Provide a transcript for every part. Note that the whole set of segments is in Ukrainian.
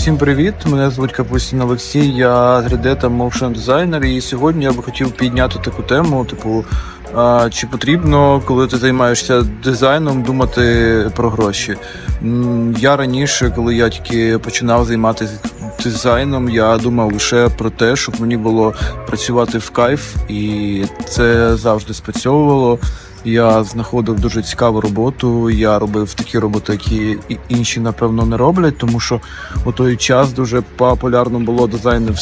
Всім привіт! Мене звуть Капустін Олексій, я 3D та моушен дизайнер. І сьогодні я би хотів підняти таку тему: типу, а, чи потрібно, коли ти займаєшся дизайном, думати про гроші? Я раніше, коли я тільки починав займатися дизайном, я думав лише про те, щоб мені було працювати в кайф, і це завжди спрацьовувало. Я знаходив дуже цікаву роботу. Я робив такі роботи, які інші, напевно, не роблять, тому що у той час дуже популярно було дизайн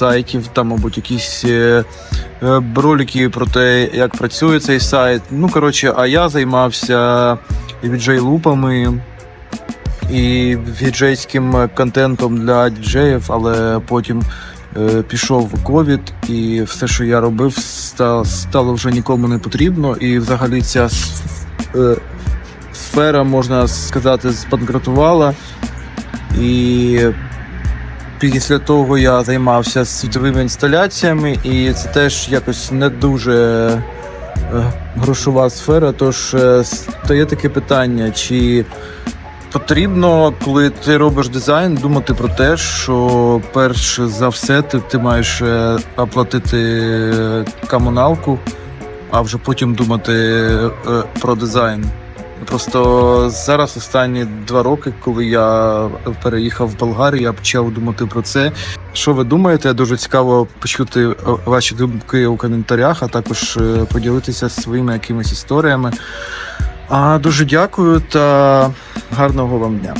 сайтів, там, мабуть, якісь е, ролики про те, як працює цей сайт. Ну, коротше, а я займався віджей-лупами і віджейським контентом для діджеїв, але потім е, пішов ковід, і все, що я робив, стало вже нікому не потрібно. І взагалі ця е, сфера, можна сказати, збанкрутувала. І після того я займався світовими інсталяціями, і це теж якось не дуже е, грошова сфера. Тож е, стає таке питання, чи потрібно, коли ти робиш дизайн, думати про те, що перш за все ти, ти маєш е, оплатити комуналку, а вже потім думати про дизайн. Просто зараз останні два роки, коли я переїхав в Болгарію, я почав думати про це. Що ви думаєте? Дуже цікаво почути е, ваші думки у коментарях, а також е, поділитися своїми якимись історіями. А дуже дякую та гарного вам дня.